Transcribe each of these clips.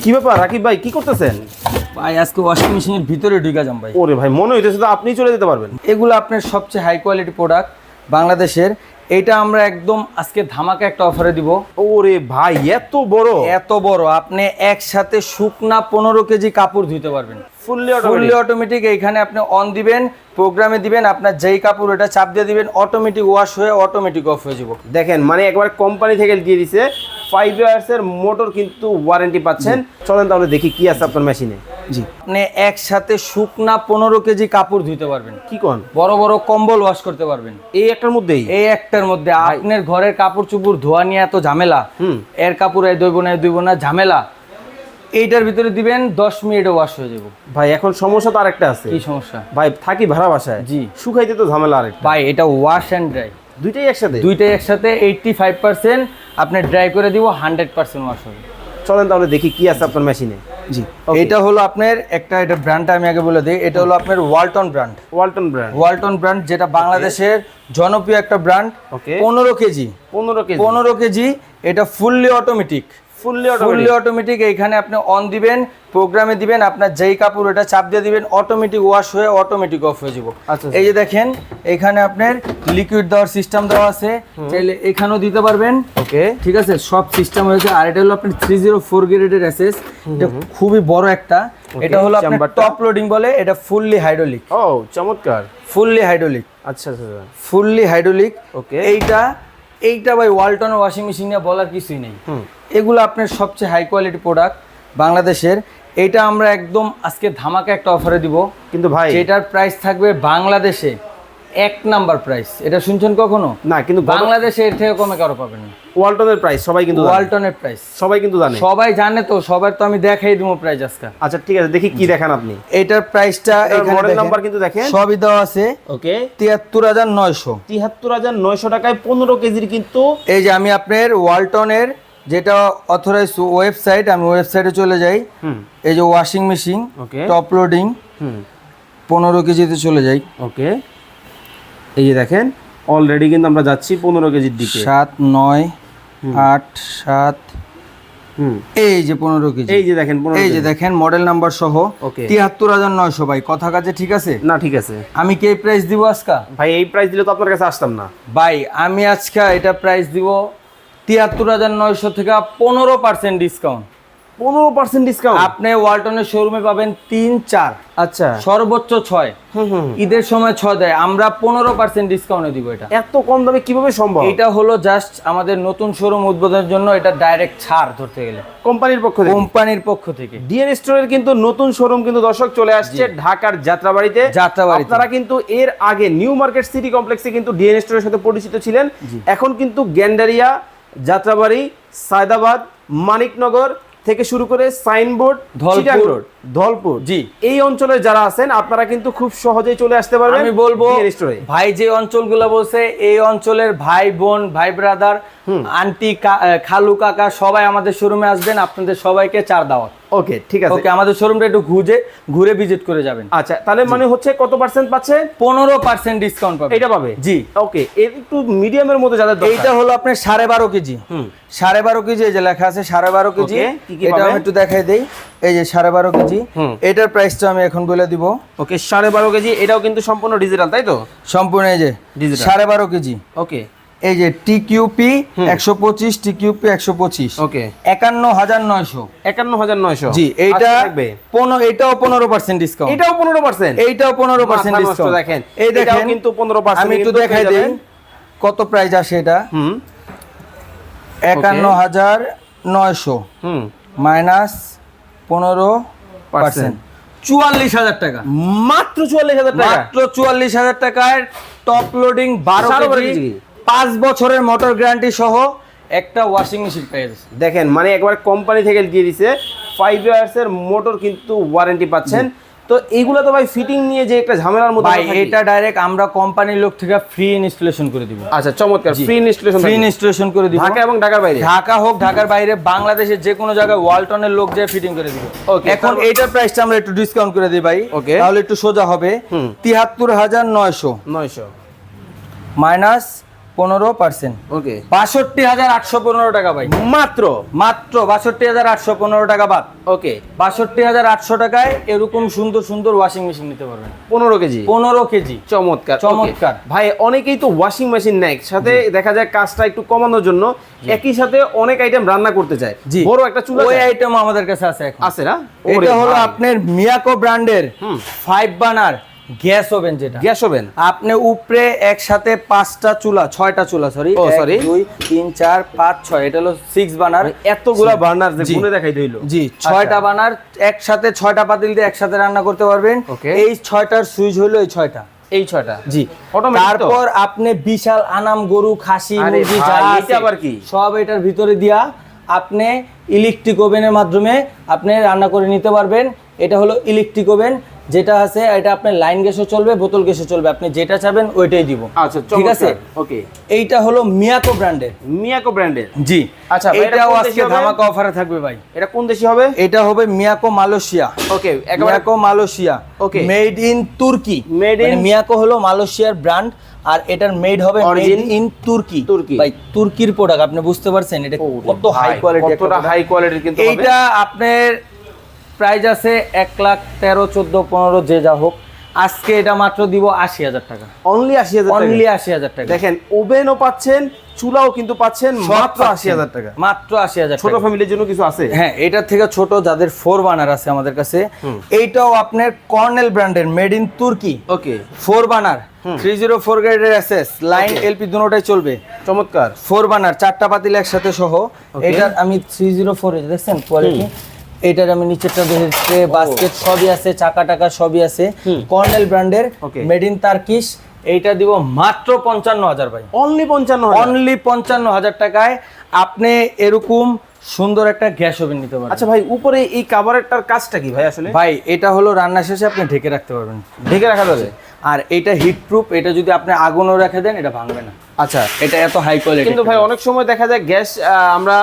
কি ব্যাপার? রাকিব ভাই কি করতেছেন? ভাই আজকে ওয়াশিং মেশিনের ভিতরে ঢুকা যাম ভাই। ওরে ভাই মনে হইতেছে তো আপনিই চলে যেতে পারবেন। এগুলো আপনার সবচেয়ে হাই কোয়ালিটি প্রোডাক্ট বাংলাদেশের। এটা আমরা একদম আজকে ধামাকা একটা অফারে দিব। ওরে ভাই এত বড়? এত বড় আপনি একসাথে শুকনা পনেরো কেজি কাপড় ধুতে পারবেন। ফুললি অটোমেটিক এইখানে আপনি অন দিবেন প্রোগ্রামে দিবেন আপনার যেই কাপড় এটা চাপ দিয়ে দিবেন অটোমেটিক ওয়াশ হয়ে অটোমেটিক অফ হয়ে যাব। দেখেন মানে একবার কোম্পানি থেকে দিয়ে দিছে ফাইভ ইয়ার্স এর মোটর কিন্তু ওয়ারেন্টি পাচ্ছেন। চলেন তাহলে দেখি কি আছে আপনার মেশিনে জি। আপনি একসাথে শুকনা পনেরো কেজি কাপড় ধুতে পারবেন। কি কোন? বড় বড় কম্বল ওয়াশ করতে পারবেন। এই একটার মধ্যেই? এই একটার মধ্যে। আপনার ঘরের কাপড় চুপড় ধোয়া নিয়ে এত ঝামেলা। হুম। এর কাপড় এই দইব না এই দইব না ঝামেলা। এইটার ভিতরে দিবেন দশ মিনিটে ওয়াশ হয়ে যাব। ভাই এখন সমস্যা তো আরেকটা আছে। কি সমস্যা? ভাই থাকি ভাড়া বাসায়। জি। শুকাইতে তো ঝামেলা আরেকটা। ভাই এটা ওয়াশ অ্যান্ড ড্রাই দুইটাই একসাথে? দুইটাই একসাথে এইটটি ফাইভ পার্সেন্ট আপনি ড্রাই করে দিব হান্ড্রেড পার্সেন্ট ওয়াশ হবে। চলেন তাহলে দেখি কি আছে আপনার মেশিনে জি। এটা হলো আপনার একটা এটা ব্র্যান্ডটা আমি আগে বলে দিই। এটা হলো আপনার Walton brand Walton brand Walton brand যেটা বাংলাদেশের জনপ্রিয় একটা ব্র্যান্ড. পনেরো কেজি। পনেরো কেজি। পনেরো কেজি এটা fully automatic fully fully automatic এইখানে আপনি অন দিবেন প্রোগ্রামে দিবেন আপনার যেই কাপড় এটা চাপ দিয়ে দিবেন অটোমেটিক ওয়াশ হয়ে অটোমেটিক অফ হয়ে যাব। আচ্ছা, এই যে দেখেন এখানে আপনার লিকুইড দেওয়ার সিস্টেম দেওয়া আছে। চাইলে এখানেও দিতে পারবেন। ওকে। ঠিক আছে সব সিস্টেম হয়েছে আর এটা হলো আপনার থ্রি জিরো ফোর গ্রেডের এসএস এটা খুবই বড় একটা। এটা হলো আপনার টপ লোডিং বলে এটা ফুললি হাইড্রোলিক ও চমৎকার। ফুললি হাইড্রোলিক আচ্ছা আচ্ছা আচ্ছা। Fully hydraulic Okay. এইটা এইটা ভাই ওয়ালটন ওয়াশিং মেশিন নিয়ে বলার কিছুই নেই। এগুলো আপনার সবচেয়ে হাই কোয়ালিটি প্রোডাক্ট বাংলাদেশের। এটা আমরা একদম আজকে ধামাকা একটা অফারে দিব। কিন্তু ভাই এটার প্রাইস থাকবে বাংলাদেশে। এক নাম্বার প্রাইস এটা শুনছেন কখনো? না কিন্তু বাংলাদেশে এর থেকে কমে কারও পাবেন না। ওয়ালটনের প্রাইস সবাই কিন্তু ওয়ালটনের প্রাইস সবাই কিন্তু জানে। সবাই জানে তো সবার তো আমি দেখাই দিব প্রাইস আজকে। আচ্ছা ঠিক আছে দেখি কি দেখান আপনি। এইটার প্রাইসটা এখানে মডেল নাম্বার কিন্তু দেখেন। সবই দেওয়া আছে। ওকে। তিয়াত্তর হাজার নয়শো। তিয়াত্তর হাজার নয়শো টাকায় পনেরো কেজির কিন্তু এই যে আমি আপনার ওয়ালটনের যেটা অথরাইজ ওয়েবসাইট আমি ওয়েবসাইটে চলে যাই। হুম। এই যে ওয়াশিং মেশিন. টপ লোডিং হুম। পনেরো কেজিতে চলে যাই। ওকে। এই যে দেখেন অলরেডি কিন্তু আমরা যাচ্ছি পনেরো কেজির দিকে। সাত নয় আট সাত হুম। এই যে পনেরো কেজি। এই যে দেখেন এই যে। দেখেন মডেল নাম্বার সহ তিয়াত্তর হাজার নয়শো ভাই। কথা কাজে ঠিক আছে? না ঠিক আছে। আমি কি প্রাইস দিব আজকা? ভাই এই প্রাইস দিলে তো আপনার কাছে আসতাম না। ভাই আমি আজকে এটা প্রাইস দিব তিয়াত্তর হাজার নয়শো থেকে পনেরো পার্সেন্ট ডিসকাউন্ট পনেরো পার্সেন্ট ডিসকাউন্ট আপনি ওয়ালটনের শোরুমে পাবেন তিন চার। আচ্ছা। সর্বোচ্চ ছয়। ঈদের সময় ছয় দেয়। আমরা পনেরো পার্সেন্ট ডিসকাউন্টে দিব এটা। এত কম দামে কীভাবে সম্ভব? এটা হলো জাস্ট আমাদের নতুন শোরুম উদ্বোধনের জন্য এটা ডাইরেক্ট ছাড় ধরতে গেলে। কোম্পানির পক্ষ থেকে? কোম্পানির পক্ষ থেকে। ডিএন স্টোরের কিন্তু নতুন শোরুম কিন্তু দর্শক চলে আসছে ঢাকার যাত্রাবাড়িতে। যাত্রাবাড়িতে। আপনারা কিন্তু এর আগে নিউ মার্কেট সিটি কমপ্লেক্সে কিন্তু ডিএন স্টোরের সাথে পরিচিত ছিলেন। এখন কিন্তু গ্যান্ডারিয়া যাত্রাবাড়ি সায়দাবাদ মানিকনগর থেকে শুরু করে সাইনবোর্ড ধলপুর। ধলপুর জি। এই অঞ্চলে যারা আছেন আপনারা কিন্তু খুব সহজেই চলে আসতে পারবেন আমি বলব ভাই যে অঞ্চলগুলো বলছে এই অঞ্চলের ভাই বোন ভাই ব্রাদার আন্টি খালু কাকা সবাই আমাদের শোরুমে আসবেন আপনাদের সবাইকে চার দাওয়াত ওকে ঠিক আছে। ওকে আমাদের শোরুমটা একটু ঘুরে ঘুরে ভিজিট করে যাবেন। আচ্ছা তাহলে মানে হচ্ছে কত পার্সেন্ট পাচ্ছে? পনেরো পার্সেন্ট ডিসকাউন্ট পাবেন। এটা পাবে? জি। ওকে এর একটু মিডিয়ামের মধ্যে যাদের দরকার। এইটা হলো আপনার সাড়ে বারো কেজি। হুম। সাড়ে বারো কেজি এই যে লেখা আছে সাড়ে বারো কেজি। এটা আমি একটু দেখাই দেই। এই যে সাড়ে বারো কেজি। হুম। এটার প্রাইসটা আমি এখন বলে দিব। ওকে সাড়ে বারো কেজি এটাও কিন্তু সম্পূর্ণ ডিজিটাল তাই তো? সম্পূর্ণ এই যে। সাড়ে বারো কেজি। ওকে এই যে টিকিউপি একশো পঁচিশ টিকিউপি একশো পঁচিশ। ওকে। একান্ন হাজার নয়শো। একান্ন হাজার নয়শো। জি এইটা পনেরো এটাও পনেরো পার্সেন্ট ডিসকাউন্ট এটাও পনেরো পার্সেন্ট এইটাও পনেরো পার্সেন্ট ডিসকাউন্ট দেখেন। এই দেখেন কিন্তু পনেরো পার্সেন্ট আমি একটু দেখাই দিই কত প্রাইস আসে এটা? হুম। একান্ন হাজার নয়শো। হুম। মাইনাস পনেরো পার্সেন্ট। চুয়াল্লিশ হাজার টাকা। মাত্র চুয়াল্লিশ হাজার টাকা? মাত্র চুয়াল্লিশ হাজার টাকায় টপ লোডিং বারো কেজি। পাঁচ বছরের মোটর গ্যারান্টি সহ একটা ওয়াশিং মেশিন পেয়ে যাচ্ছে। দেখেন মানে একবার কোম্পানি থেকে দিয়ে দিছে ফাইভ ইয়ার্স এর মোটর কিন্তু ওয়ারেন্টি পাচ্ছেন। তো এইগুলো তো ভাই ফিটিং নিয়ে যে একটা ঝামেলার মধ্যে ভাই এটা ডাইরেক্ট আমরা কোম্পানির লোক থেকে ফ্রি ইনস্টলেশন করে দিব। আচ্ছা চমৎকার ফ্রি ইনস্টলেশন ফ্রি ইনস্টলেশন করে দিব। ঢাকা এবং ঢাকার বাইরে? ঢাকা হোক ঢাকার বাইরে বাংলাদেশের যে কোনো জায়গায় ওয়ালটনের লোক যে ফিটিং করে দিব। এখন এইটার প্রাইসটা আমরা একটু ডিসকাউন্ট করে দিই ভাই। Okay. তাহলে একটু সোজা হবে। হুম। তিয়াত্তর হাজার নয়শো। নয়শো। মাইনাস পনেরো পার্সেন্ট। ওকে বাষট্টি হাজার আটশো পনেরো টাকা ভাই। মাত্র? মাত্র বাষট্টি হাজার আটশো পনেরো টাকা বাদ। ওকে বাষট্টি হাজার আটশো টাকায় এরকম সুন্দর সুন্দর ওয়াশিং মেশিন নিতে পারবেন। পনেরো কেজি? পনেরো কেজি। চমৎকার। চমৎকার। ভাই অনেকেই তো ওয়াশিং মেশিন নেয়। সাথে দেখা যায় কাজটা একটু কমানোর জন্য একই সাথে অনেক আইটেম রান্না করতে চায়। জি। বড় একটা চুলা ওই আইটেম আমাদের কাছে আছে এখন। আছে না? এটা হলো আপনার মিয়াকো ব্র্যান্ডের। ফাইভ বানার গ্যাস ওভেন যেটা। Gas oven? আপনি উপরে একসাথে পাঁচটা চুলা ছয়টা চুলা সরি ও, sorry। দুই তিন চার পাঁচ ছয় এটা হলো সিক্স বানার এতগুলা বার্নার যে গুনে দেখাই দিল জি ছয়টা বানার একসাথে ছয়টা পাতিল দিয়ে একসাথে রান্না করতে পারবেন। এই ছয়টার সুইচ হলো এই ছয়টা। এই ছয়টা? জি। তারপর আপনি বিশাল আনাম গরু খাসি মুরগি যা আছে, আবার কি? সব এটার ভিতরে দিয়া আপনি ইলেকট্রিক ওভেনের মাধ্যমে আপনি রান্না করে নিতে পারবেন। এটা হলো ইলেকট্রিক ওভেন যেটা আছে এটা আপনার লাইন গ্যাসও চলবে বোতল গ্যাসও চলবে। আপনি যেটা চাবেন ওইটাই দিব। আচ্ছা ঠিক আছে? ওকে। এইটা হলো মিয়াকো ব্র্যান্ডের। মিয়াকো ব্র্যান্ডের? জি। আচ্ছা, এটা এটাও আজকে ধামাকা অফারে থাকবে ভাই। এটা কোন দেশি হবে? এটা হবে Miyako Malaysia. Okay Miyako Malaysia. Okay. Made in তুর্কি Made in- মিয়াকো হলো মালয়েশিয়ার ব্র্যান্ড আর এটার মেড হবে মেড ইন তুর্কি তুর্কি। ভাই তুর্কির প্রোডাক্ট আপনি বুঝতে পারছেন? এটা কত হাই কোয়ালিটি কতটা হাই কোয়ালিটির কিন্তু। এইটা আপনার প্রাইস আছে এক লাখ তেরো চোদ্দ পনেরো যে যা হোক। আজকে এটা মাত্র দিব আশি হাজার টাকা। অনলি আশি হাজার অনলি আশি হাজার টাকা। দেখেন ওভেনও পাচ্ছেন চুলাও কিন্তু পাচ্ছেন মাত্র আশি হাজার টাকা। মাত্র আশি হাজার ছোট ফ্যামিলির জন্য কিছু আছে? হ্যাঁ এটার থেকে ছোট যাদের ফোর বানার আছে আমাদের কাছে এইটাও আপনার কর্নেল ব্র্যান্ডের মেড ইন তুর্কি okay four burner three zero four গ্রেডের এসএস লাইন এলপি দুটোটাই চলবে। চমৎকার। ফোর বানার চারটা পাতিল একসাথে সহ। এটার আমি থ্রি জিরো ফোর দেখছেন কোয়ালিটি এটার আমি নিচেরটা দেখতে বাস্কেট সবই আছে চাকা টাকা সবই আছে। কর্নেল ব্র্যান্ডের. Made in Turkish. এইটা দিব মাত্র পঞ্চান্ন হাজার ভাই। অনলি পঞ্চান্ন। অনলি পঞ্চান্ন হাজার টাকায় আপনি এরকম সুন্দর একটা গ্যাস ওভেন নিতে পারেন আচ্ছা ভাই উপরে এই কাভারেরটার কাজটা কি ভাই আসলে? ভাই এটা হলো রান্না শেষে আপনি ঢেকে রাখতে পারবেন। ঢেকে রাখা যাবে? আর এটা হিট প্রুফ এটা যদি আপনি আগুনও রেখে দেন এটা ভাঙবে না। আচ্ছা। এটা এত হাই কোয়ালিটি কিন্তু ভাই অনেক সময় দেখা যায় গ্যাস আমরা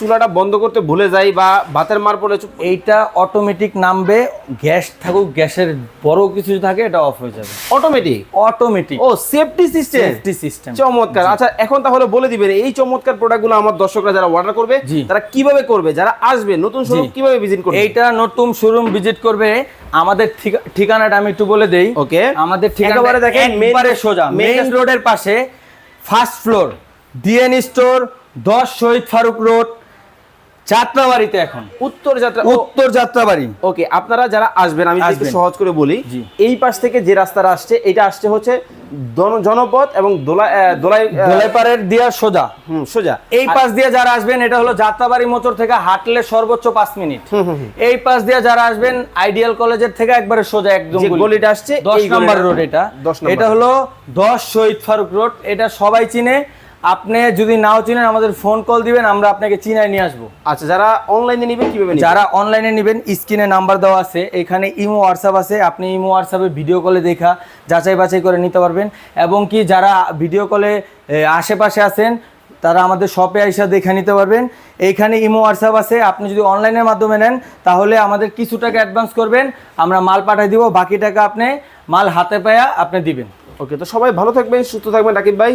চুলাটা বন্ধ করতে ভুলে যাই বা ভাতের মার পড়ে এইটা অটোমেটিক নামবে গ্যাস থাকুক গ্যাসের বড় কিছু থাকে এটা অফ হয়ে যাবে। অটোমেটিক অটোমেটিক ও সেফটি সিস্টেম সেফটি সিস্টেম চমৎকার। আচ্ছা এখন তাহলে বলে দিবেন এই চমৎকার প্রোডাক্টগুলো আমার দর্শকরা যারা অর্ডার করবে। তারা কীভাবে করবে? যারা আসবে নতুন শোরুম কীভাবে ভিজিট করবে? এইটা নতুন শোরুম ভিজিট করবে। আমাদের ঠিকা- ঠিকানাটা আমি একটু বলে দেই। ওকে। আমাদের ঠিকানা দেখেন, সোজা মেইন রোডের পাশে ফার্স্ট ফ্লোর ডিএন স্টোর দশ শহীদ ফারুক রোড যাত্রাবাড়িতে এখন। উত্তর যাত্রা উত্তর যাত্রাবাড়ি। ওকে আপনারা যারা আসবেন আমি একটু সহজ করে বলি এই পাশ থেকে যে রাস্তাটা আসছে এটা আসছে হচ্ছে জনপথ এবং দোলাই দোলাই দোলাইপাড়ের দিয়া সোজা। হুম, সোজা। এই পাশ দিয়ে যারা আসবেন এটা হলো যাত্রাবাড়ি মোটর থেকে হাঁটলে সর্বোচ্চ পাঁচ মিনিট। এই পাশ দিয়ে যারা আসবেন আইডিয়াল কলেজের থেকে একবারে সোজা একদম গলিটা আসছে, দশ নম্বর রোড এটা। এটা হলো দশ শহীদ ফারুক রোড। এটা সবাই চিনে। আপনি যদি নাও চিনেন আমাদের ফোন কল দিবেন আমরা আপনাকে চিনায় নিয়ে আসব। আচ্ছা যারা অনলাইনে নিবে কীভাবে যারা অনলাইনে নেবেন স্ক্রিনে নাম্বার দেওয়া আছে। এখানে ইমো হোয়াটসঅ্যাপ আছে। আপনি ইমো হোয়াটসঅ্যাপে ভিডিও কলে দেখা যাচাই বাছাই করে নিতে পারবেন। এবং কি যারা ভিডিও কলে আশেপাশে আছেন তারা আমাদের শপে এসে দেখে নিতে পারবেন। এইখানে ইমো হোয়াটসঅ্যাপ আছে। আপনি যদি অনলাইনের মাধ্যমে নেন তাহলে আমাদের কিছু টাকা অ্যাডভান্স করবেন। আমরা মাল পাঠিয়ে দিব বাকি টাকা আপনি মাল হাতে পায়া আপনি দিবেন। ওকে তো সবাই ভালো থাকবেন সুস্থ থাকবেন রাকিব ভাই।